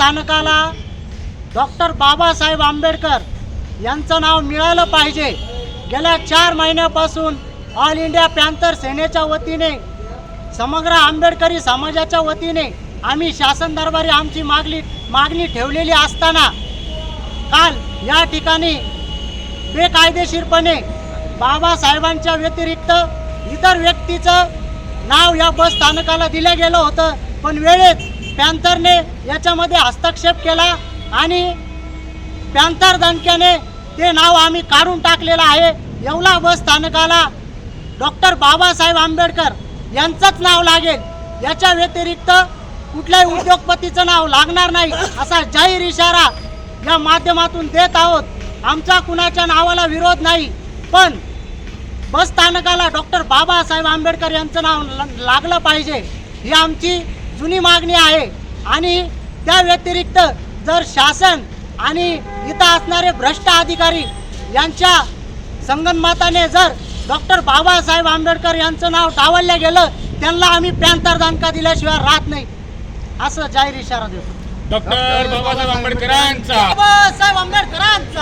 स्थानकाला डॉक्टर बाबासाहेब आंबेडकर यांचं नाव मिळालं पाहिजे. गेल्या चार महिन्यापासून ऑल इंडिया पॅन्थर सेनेच्या वतीने समग्र आंबेडकरी समाजाच्या वतीने आम्ही शासन दरबारी आमची मागणी मागणी ठेवलेली असताना काल या ठिकाणी बेकायदेशीरपणे बाबासाहेबांच्या व्यतिरिक्त इतर व्यक्तीचं नाव या बस स्थानकाला दिलं गेलं होतं. पण वेळेत पॅन्थरने याच्यामध्ये हस्तक्षेप केला आणि पॅन्थर दणक्याने ते नाव आम्ही काढून टाकलेलं आहे. येवला बस स्थानकाला डॉक्टर बाबासाहेब आंबेडकर यांचंच नाव लागेल. याच्या व्यतिरिक्त कुठल्याही उद्योगपतीचं नाव लागणार नाही असा जाहीर इशारा या माध्यमातून देत आहोत. आमचा कुणाच्या नावाला विरोध नाही. पण बस स्थानकाला डॉक्टर बाबासाहेब आंबेडकर यांचं नाव ल- लागलं पाहिजे. ही आमची जुनी मागणी आहे. आणि त्या व्यतिरिक्त जर शासन आणि इथं असणारे भ्रष्ट अधिकारी यांच्या संगनमताने जर डॉक्टर बाबासाहेब आंबेडकर यांचं नाव डावललं गेलं त्यांना आम्ही पॅन्थर दानका दिल्याशिवाय राहत नाही. असं जाहीर इशारा देतो. डॉक्टर बाबासाहेब आंबेडकरांचा. बाबासाहेब आंबेडकरांचा डॉक्टर बाबासाहेब आंबेडकरांचा.